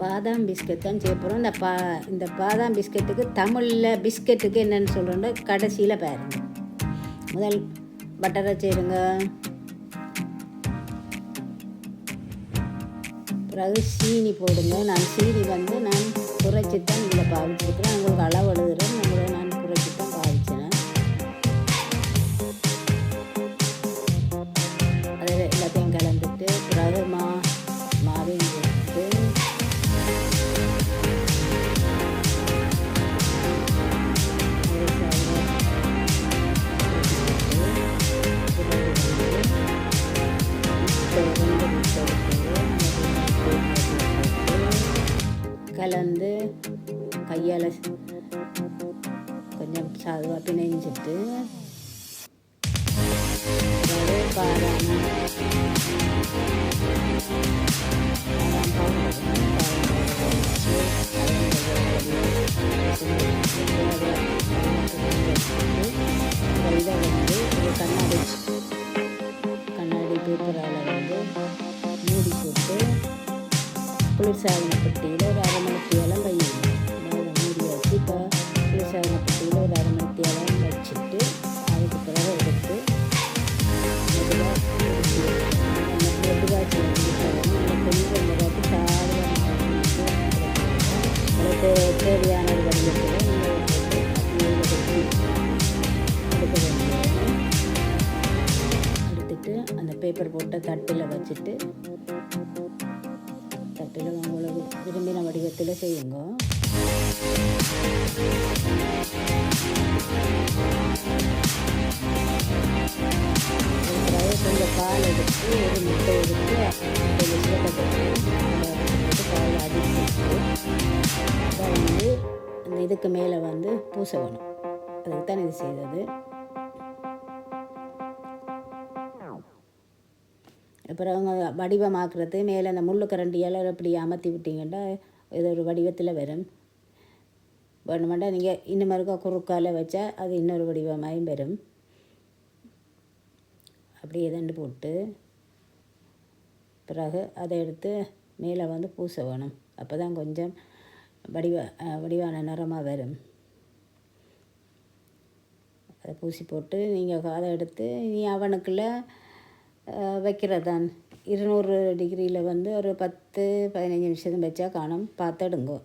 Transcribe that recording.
பாதாம் பிஸ்கட் தான் செய்ய போகிறோம் இந்த பா இந்த பாதாம் பிஸ்கட்டுக்கு தமிழில் பிஸ்கட்டுக்கு என்னென்னு சொல்கிறோன்னா கடைசியில் பாருங்க. முதல் பட்டரை செய்யுங்க பிறகு சீனி போடுங்க. நான் சீனி வந்து நான் குறைச்சி தான் இதில் பாவிச்சிருக்கிறேன். உங்களுக்கு அளவு எழுதுகிறேன் கலந்து கையால் கொஞ்சம் சாதுவாக பிணைஞ்சிட்டு இதை வந்து கண்ணாடி கண்ணாடி பேப்பரால் குளிர்சாதனப்பட்டியில் ஒரு அரை மணித்தியாலம் வையும் அதை மூடி வச்சு இப்போ குளிர்சாதனப்பட்டியில் ஒரு அரை மணித்தியாலம் வச்சுட்டு அதுக்கு பிறகு எடுத்து மெதுவாக கொஞ்சம் மெதுவாக சாதாரண தேவையான ஒரு வடிவத்தில் எடுத்துட்டு அந்த பேப்பர் போட்ட தட்டில் வச்சுட்டு தட்டில் உங்களுக்கு விரும்பின வடிவத்தில் செய்யுங்க. கொஞ்சம் பால் எடுத்து ஒரு முட்டை எடுத்து கொஞ்சம் பால் அடிச்சு வந்து இந்த இதுக்கு மேலே வந்து பூச வேணும் அதுக்கு தான் இது செய்தது. அப்புறம் அவங்க வடிவமாக்குறது மேலே அந்த முள்ளு இப்படி அமர்த்தி விட்டிங்கன்னா இது ஒரு வடிவத்தில் வரும். வேணுமெண்டா நீங்கள் இன்னும் இருக்க குறுக்கால் வச்சா அது இன்னொரு வடிவமாயும் வரும். அப்படியே தண்டு போட்டு பிறகு அதை எடுத்து மேலே வந்து பூச வேணும் அப்போ தான் கொஞ்சம் வடிவ வடிவான நிறமாக வரும். அதை பூசி போட்டு நீங்கள் அதை எடுத்து நீ அவனுக்குள்ளே வைக்கிறதான். இருநூறு டிகிரியில் வந்து ஒரு பத்து பதினஞ்சு நிமிஷம் வச்சா காணும். பார்த்துடுங்கோ